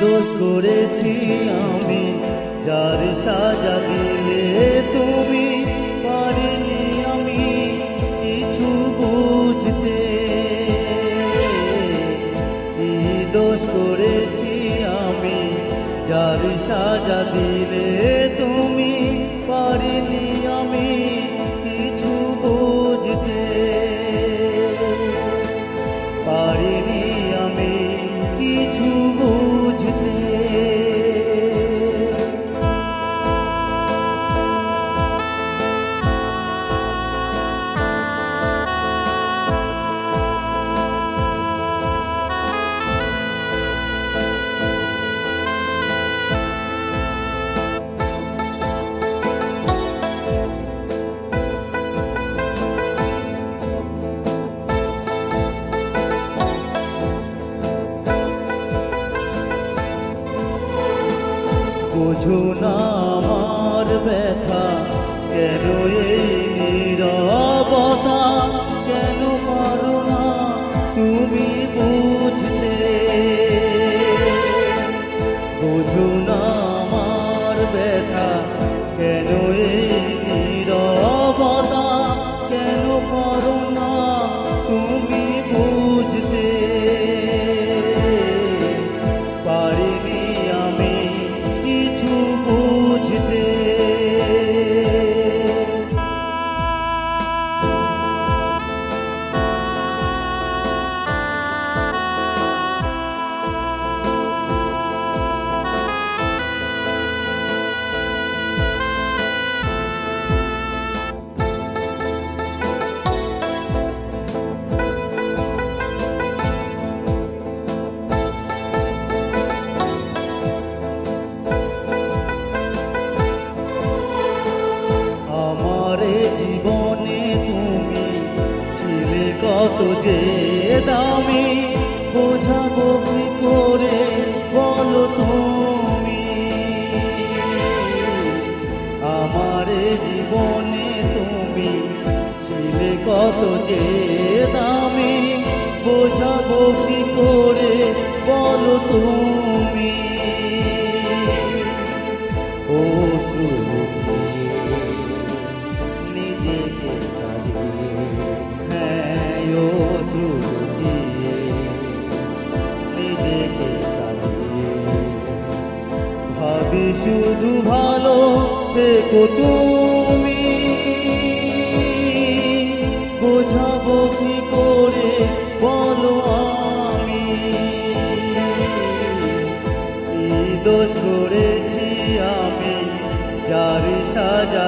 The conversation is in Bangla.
দোষ করেছি আমি? যার সাজা দিলে তুমি পারিনি আমি কিছু বুঝতে। কি দোষ করেছি আমি? যার সাজা দিলে বুঝো না আমার ব্যথা। কেন এই নীরবতা? কেন পারো না তুমি বুঝতে? বুঝো না আমার ব্যথা। কেন যে দামি বোঝাবো কি করে বলো তুমি? আমার জীবনে তুমি ছিলে কত যে দামি বোঝাবো কি করে বলো তুমি? শুধু ভালো দেখো তুমি। বোঝাবো কি করে বলো আমি। দোষ করেছি আমি যার সাজা